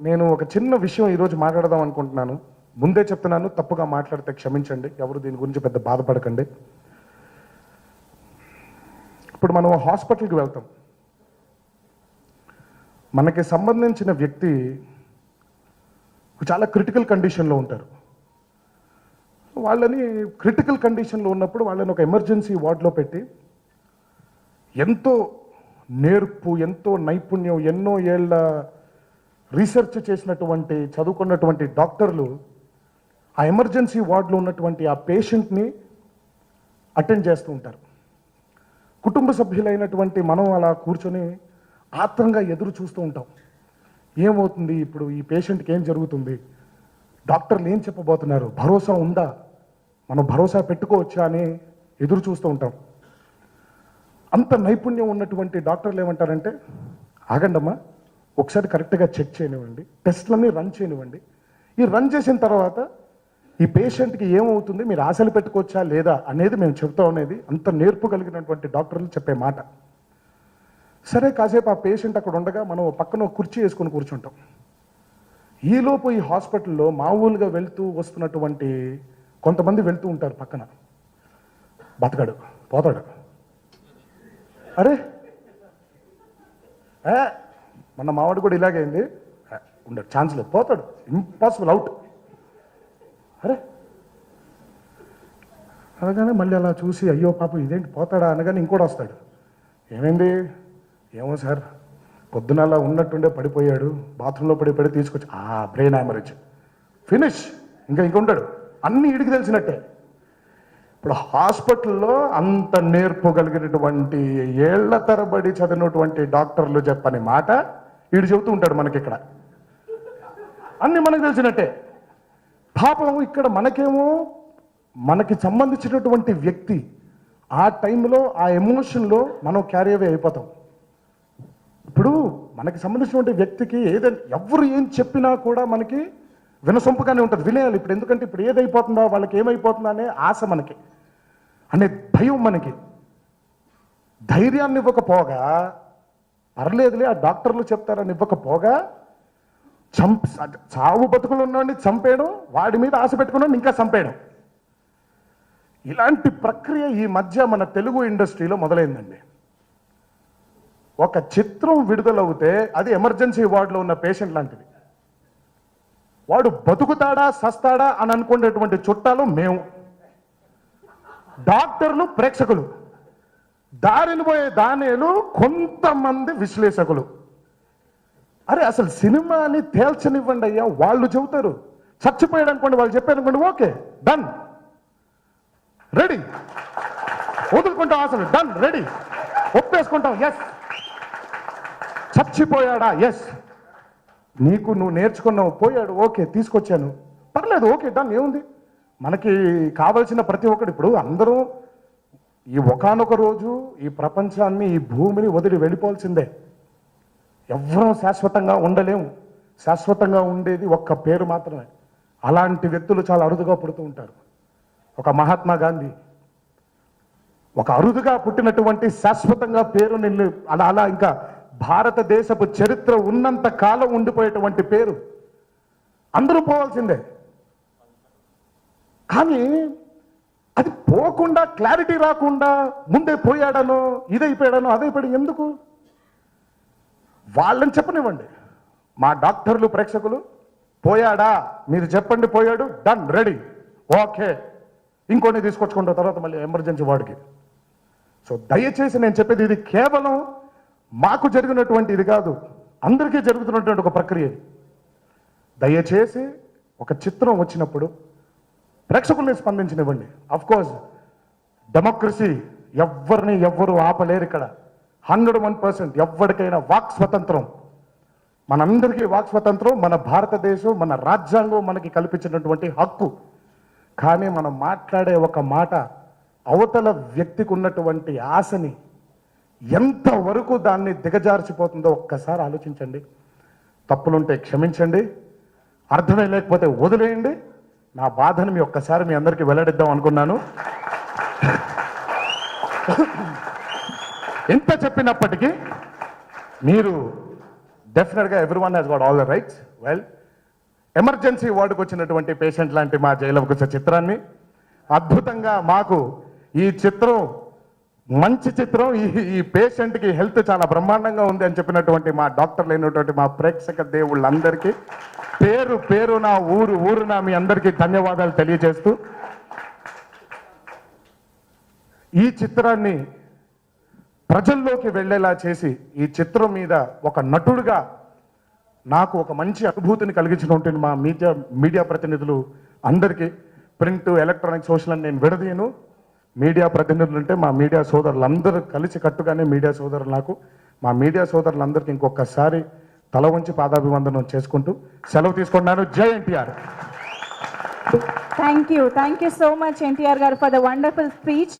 నేను ఒక చిన్న విషయం ఈరోజు మాట్లాడదాం అనుకుంటున్నాను. ముందే చెప్తున్నాను తప్పుగా మాట్లాడితే క్షమించండి. ఎవరు దీని గురించి పెద్ద బాధపడకండి. ఇప్పుడు మనం హాస్పిటల్కి వెళ్తాం. మనకి సంబంధించిన వ్యక్తి చాలా క్రిటికల్ కండిషన్లో ఉంటారు. వాళ్ళని క్రిటికల్ కండిషన్లో ఉన్నప్పుడు వాళ్ళని ఒక ఎమర్జెన్సీ వార్డులో పెట్టి ఎంతో నేర్పు ఎంతో నైపుణ్యం ఎన్నో ఏళ్ళ రీసెర్చ్ చేసినటువంటి చదువుకున్నటువంటి డాక్టర్లు ఆ ఎమర్జెన్సీ వార్డులో ఉన్నటువంటి ఆ పేషెంట్ని అటెండ్ చేస్తూ ఉంటారు. కుటుంబ సభ్యులైనటువంటి మనం అలా కూర్చొని ఆత్రంగా ఎదురు చూస్తూ ఉంటాం. ఏమవుతుంది ఇప్పుడు ఈ పేషెంట్కి ఏం జరుగుతుంది? డాక్టర్లు ఏం చెప్పబోతున్నారు? భరోసా ఉందా? మనం భరోసా పెట్టుకోవచ్చా అని ఎదురు చూస్తూ ఉంటాం. అంత నైపుణ్యం ఉన్నటువంటి డాక్టర్లు ఏమంటారంటే ఆగండమ్మా ఒకసారి కరెక్ట్గా చెక్ చేయనివ్వండి. టెస్ట్లన్నీ రన్ చేయనివ్వండి. ఈ రన్ చేసిన తర్వాత ఈ పేషెంట్కి ఏమవుతుంది మీరు ఆశలు పెట్టుకోవచ్చా లేదా అనేది మేము చెబుతా అనేది అంత నేర్పు కలిగినటువంటి డాక్టర్లు చెప్పే మాట. సరే కాసేపు ఆ పేషెంట్ అక్కడ ఉండగా మనం పక్కన ఒక కుర్చీ వేసుకొని కూర్చుంటాం. ఈలోపు ఈ హాస్పిటల్లో మామూలుగా వెళ్తూ వస్తున్నటువంటి కొంతమంది వెళ్తూ ఉంటారు పక్కన. బతకడు పోతాడు. అరే! మన మావాడు కూడా ఇలాగే అయింది. ఉండడు ఛాన్స్ లేదు. పోతాడు. ఇంపాసిబుల్ అవుట్ అరే. అనగానే మళ్ళీ అలా చూసి అయ్యో పాపం ఇదేంటి? పోతాడా? అనగానే ఇంకోటి వస్తాడు. ఏమైంది? ఏమో సార్. పొద్దున అలా ఉన్నట్టుండే పడిపోయాడు. బాత్రూంలో పడి పడి తీసుకొచ్చి ఆ బ్రెయిన్ హ్యామరేజ్ ఫినిష్ ఇంకా ఇంక ఉంటాడు. అన్ని ఇడికి తెలిసినట్టే. ఇప్పుడు హాస్పిటల్లో అంత నేర్పు కలిగినటువంటి ఏళ్ళ తరబడి చదివినటువంటి డాక్టర్లు చెప్పని మాట వీడు చెబుతూ ఉంటాడు మనకి ఇక్కడ అన్ని మనకు తెలిసినట్టే. పాపం ఇక్కడ మనకేమో మనకి సంబంధించినటువంటి వ్యక్తి ఆ టైంలో ఆ ఎమోషన్లో మనం క్యారీ అవే అయిపోతాం. ఇప్పుడు మనకి సంబంధించినటువంటి వ్యక్తికి ఏదైనా ఎవరు ఏం చెప్పినా కూడా మనకి వినసొంపుగానే ఉంటుంది వినేయాలి. ఇప్పుడు ఎందుకంటే ఇప్పుడు ఏదైపోతుందో వాళ్ళకి ఏమైపోతుందో అనే ఆశ మనకి అనే భయం మనకి. ధైర్యాన్ని ఇవ్వకపోగా పర్లేదులే ఆ డాక్టర్లు చెప్తారని ఇవ్వకపోగా చంప చావు బతుకులు ఉన్నవాడిని చంపేయడం వాడి మీద ఆశ పెట్టుకున్నాడు ఇంకా చంపేయడం. ఇలాంటి ప్రక్రియ ఈ మధ్య మన తెలుగు ఇండస్ట్రీలో మొదలైందండి. ఒక చిత్రం విడుదలవుతే అది ఎమర్జెన్సీ వార్డులో ఉన్న పేషెంట్ లాంటిది. వాడు బతుకుతాడా సస్తాడా అని అనుకునేటువంటి చుట్టాలు మేము. డాక్టర్లు ప్రేక్షకులు. దారిని పోయే దానేలు కొంతమంది విశ్లేషకులు. అరే అసలు సినిమాని తేల్చనివ్వండి అయ్యా వాళ్ళు చెబుతారు. చచ్చిపోయాడు అనుకోండి వాళ్ళు చెప్పారు అనుకోండి ఓకే డన్. రెడీ. వదులుకుంటాం అసలు డన్ రెడీ. ఒప్పేసుకుంటాం ఎస్ చచ్చిపోయాడా ఎస్ నీకు నువ్వు నేర్చుకున్నావు పోయాడు ఓకే తీసుకొచ్చాను. పర్లేదు ఓకే డన్ ఏముంది? మనకి కావలసిన ప్రతి ఒక్కడు ఇప్పుడు అందరూ ఈ ఒకానొక రోజు ఈ ప్రపంచాన్ని ఈ భూమిని వదిలి వెళ్ళిపోవాల్సిందే. ఎవరూ శాశ్వతంగా ఉండలేము. శాశ్వతంగా ఉండేది ఒక్క పేరు మాత్రమే. అలాంటి వ్యక్తులు చాలా అరుదుగా పుడుతూ ఉంటారు. ఒక మహాత్మా గాంధీ. ఒక అరుదుగా పుట్టినటువంటి శాశ్వతంగా పేరు నిల్లు అలా అలా ఇంకా భారతదేశపు చరిత్ర ఉన్నంత కాలం ఉండిపోయేటువంటి పేరు. అందరూ పోవాల్సిందే. కానీ అది పోకుండా క్లారిటీ రాకుండా ముందే పోయాడనో ఇదైపోయాడనో అదైపోయాడు ఎందుకు? వాళ్ళని చెప్పనివ్వండి. మా డాక్టర్లు ప్రేక్షకులు పోయాడా? మీరు చెప్పండి పోయాడు డన్ రెడీ. ఓకే. ఇంకోటి తీసుకొచ్చుకుంటాం తర్వాత మళ్ళీ ఎమర్జెన్సీ వార్డుకి. సో దయచేసి నేను చెప్పేది ఇది కేవలం మాకు జరిగినటువంటి ఇది కాదు అందరికీ జరుగుతున్నటువంటి ఒక ప్రక్రియ దయచేసి ఒక చిత్రం వచ్చినప్పుడు ప్రేక్షకుల్ని స్పందించనివ్వండి. అఫ్ కోర్స్ డెమోక్రసీ ఎవరిని ఎవ్వరు ఆపలేరు ఇక్కడ. హండ్రెడ్ వన్ పర్సెంట్ ఎవరికైనా వాక్ స్వతంత్రం. మనందరికీ వాక్ స్వతంత్రం మన భారతదేశం మన రాజ్యాంగం మనకి కల్పించినటువంటి హక్కు. కానీ మనం మాట్లాడే ఒక మాట అవతల వ్యక్తికి ఉన్నటువంటి ఆశని ఎంతవరకు దాన్ని దిగజార్చిపోతుందో ఒక్కసారి ఆలోచించండి. తప్పులుంటే క్షమించండి. అర్థమే లేకపోతే వదిలేయండి. నా బాధను మీ ఒక్కసారి మీ అందరికీ వెల్లడిద్దాం అనుకున్నాను. ఎంత చెప్పినప్పటికీ మీరు డెఫినెట్గా everyone has got all the rights well emergency వార్డుకు వచ్చినటువంటి పేషెంట్ లాంటి మా జైలవకుశ చిత్రాన్ని అద్భుతంగా మాకు ఈ చిత్రం మంచి చిత్రం. ఈ ఈ పేషెంట్కి హెల్త్ చాలా బ్రహ్మాండంగా ఉంది అని చెప్పినటువంటి మా డాక్టర్లు అయినటువంటి మా ప్రేక్షక దేవుళ్ళందరికీ పేరు పేరు నా ఊరు ఊరు నా మీ అందరికీ ధన్యవాదాలు తెలియజేస్తూ ఈ చిత్రాన్ని ప్రజల్లోకి వెళ్ళేలా చేసి ఈ చిత్రం మీద ఒక నటుడుగా నాకు ఒక మంచి అనుభూతిని కలిగించినటువంటి మా మీడియా మీడియా ప్రతినిధులు అందరికీ ప్రింట్ ఎలక్ట్రానిక్ సోషల్ అని నేను విడదీయను. మీడియా ప్రతినిధులు అంటే మా మీడియా సోదరులందరూ కలిసి కట్టుగానే మీడియా సోదరులు నాకు. మా మీడియా సోదరులందరికీ ఇంకొకసారి తల వంచి పాదాభివందనం చేసుకుంటూ సెలవు తీసుకున్నాను జై NTR. Thank you thank you so much NTR గారు ఫర్ ద వండర్ఫుల్ స్పీచ్